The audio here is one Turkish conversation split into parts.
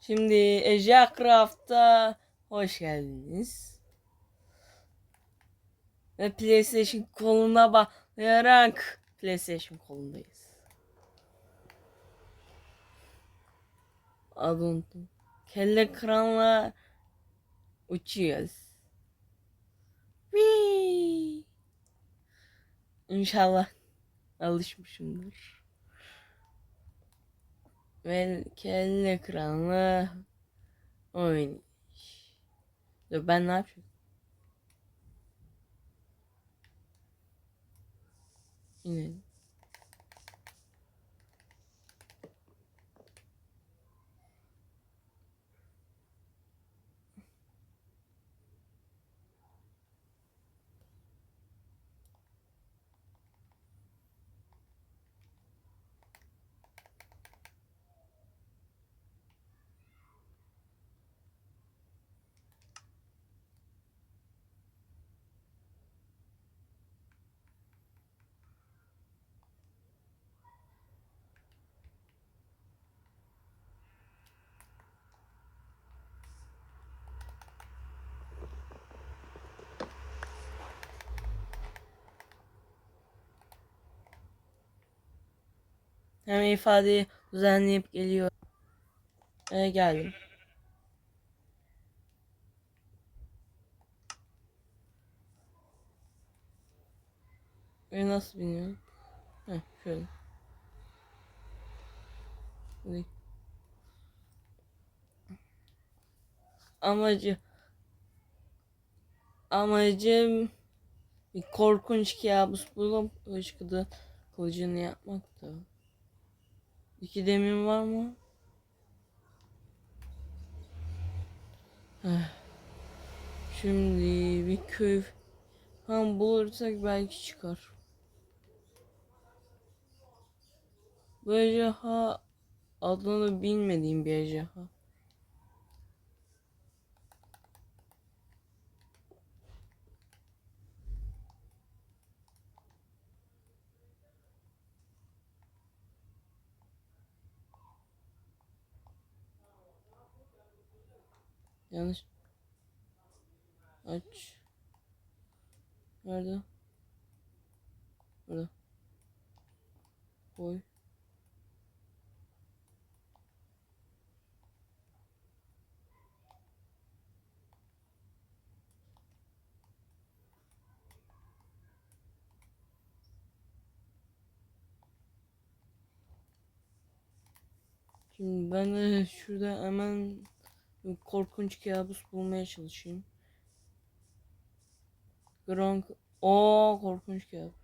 Şimdi Eja Craft'a hoş geldiniz. Ve PlayStation koluna bağlayarak PlayStation kolundayız. Adı unuttum. Kelle kıranla uçuyoruz. Whee! İnşallah alışmışımdır. Ve kelle kıranla oynayış. Dur ben ne yapayım? İnelim. Hemen ifadeyi düzenleyip geliyor. Ee, geldim. Ve nasıl biniyorum? Heh, şöyle. Şöyle. Amacı amacım bir korkunç kabus bulup ışkıda kılıcını yapmak da. İki demin var mı? Heh. Şimdi bir köy falan bulursak belki çıkar. Bu ejderha adını bilmediğim bir ejderha. Yanlış. Aç. Nerede? Burada. Koy. Şimdi ben de şurada hemen korkunç kabus bulmaya çalışayım. Gronk. O korkunç kabus.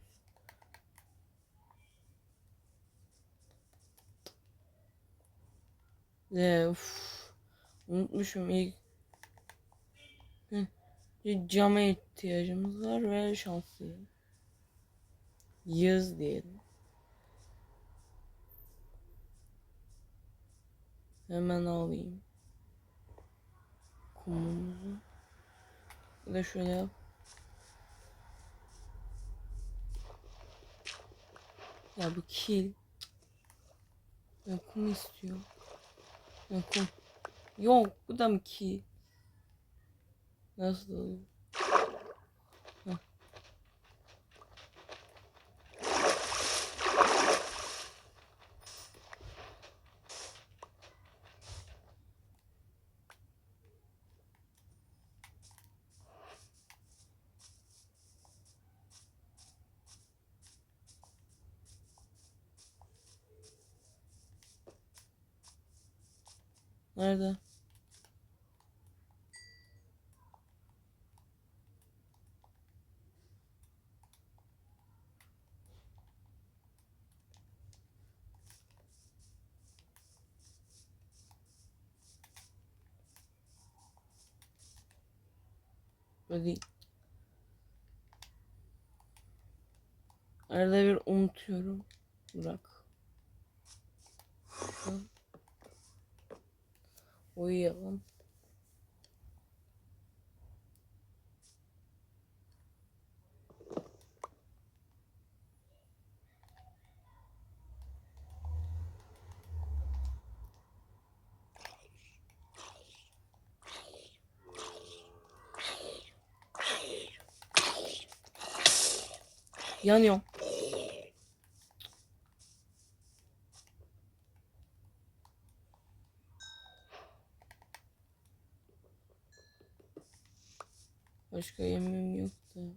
Ve uf, unutmuşum ilk Hı, cama ihtiyacımız var ve şanslı. Yaz diyelim. Hemen alayım. Kumumuzu. Bir de şöyle. Ya bu kil. Ya kum istiyor. Ya kum. Yok bu da mı kil? Nasıl oluyor? Nerede? Böyle Arada bir unutuyorum. Bırak. Tamam. 오히려 연용. Yemeğim yoktu.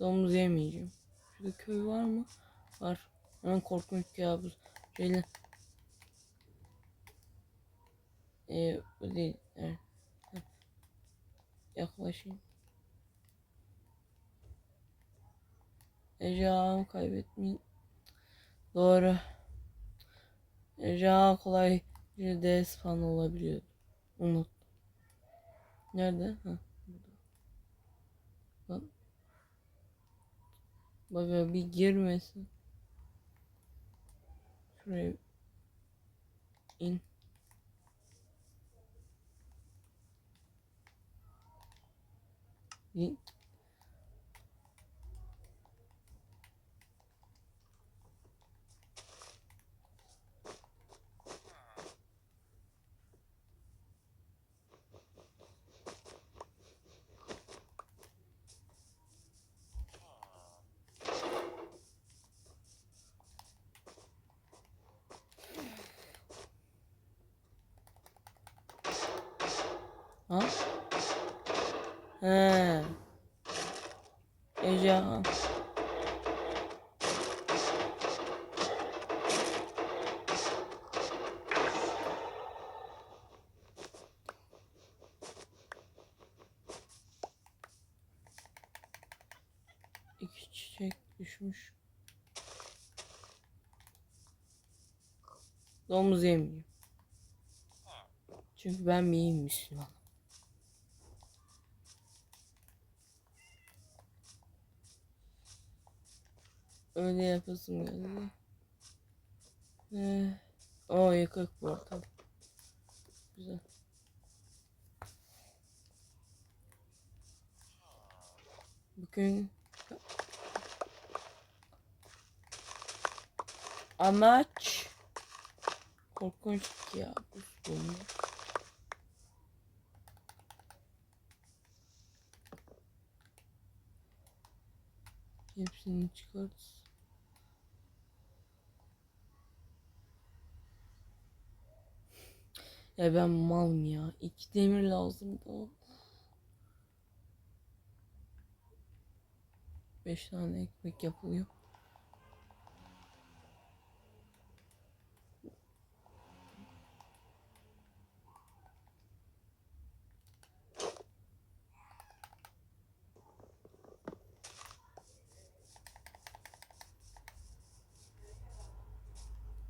Domuz yemeyeceğim. Şurada köy var mı? Var. Hemen korkunç kabus. Şöyle. Ee, bu değil. Evet. Yaklaşayım. Ejderhamı kaybetmeyin. Doğru. Ejderha kolay bir de olabiliyor. Unut. Nerede? Ha, burada. Bak. Bir girmesin. Şuraya in. İn. Ha? He. İki çiçek düşmüş. Domuz yemeyeyim. Çünkü ben iyiyim Müslüman. Öyle yapasım geldi. Ee, o yakık bu ortam. Güzel. Bugün amaç korkunç ya bu sonu. Hepsini çıkart. Ya ben malım ya. İki demir lazımdı. Beş tane ekmek yapılıyor.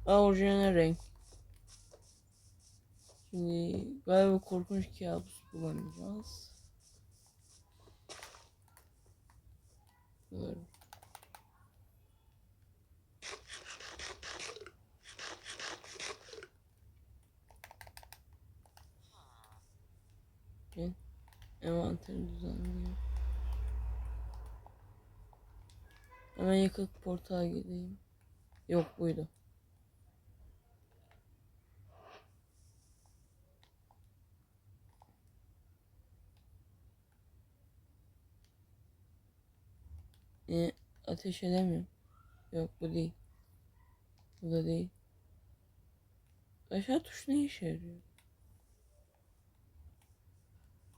Orijinal renk. Şimdi galiba korkunç kabus bulamayacağız. Böyle. Gel. Envanteri düzenliyor. Hemen yakıp portağa gideyim. Yok buydu. E, ateş edemiyorum. Yok bu değil. Bu da değil. Aşağı tuş ne işe yarıyor?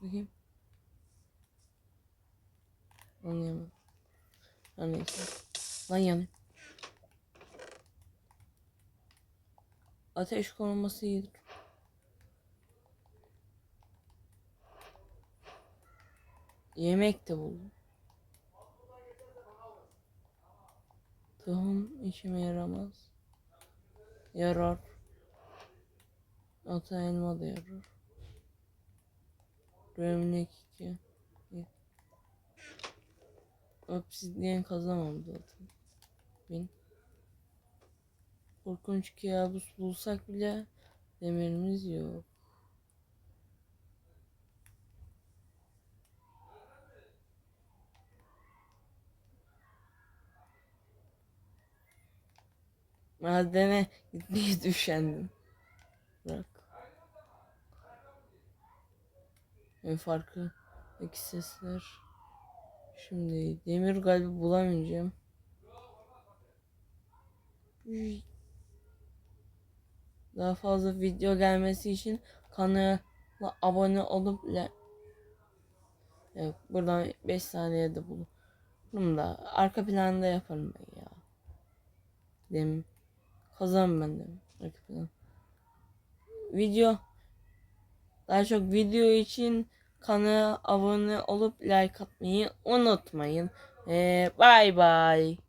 Bakayım. Anlayamadım. Her neyse. Lan yanıyor. Ateş konulması iyidir. Yemek de buldum. Tohum işime yaramaz. Yarar. Ata elma da yarar. Gömlek iki. Obsidyen kazamam zaten. Bin. Korkunç kabus bulsak bile demirimiz yok. Madene gitmeye düşendim. Bırak. Ve farkı iki sesler. Şimdi demir kalbi bulamayacağım. Daha fazla video gelmesi için kanala abone olup like Evet, buradan 5 saniyede bulurum da arka planda yaparım ben ya. Dem kazan ben de plan. Video daha çok video için kanala abone olup like atmayı unutmayın. Ee, bye bye.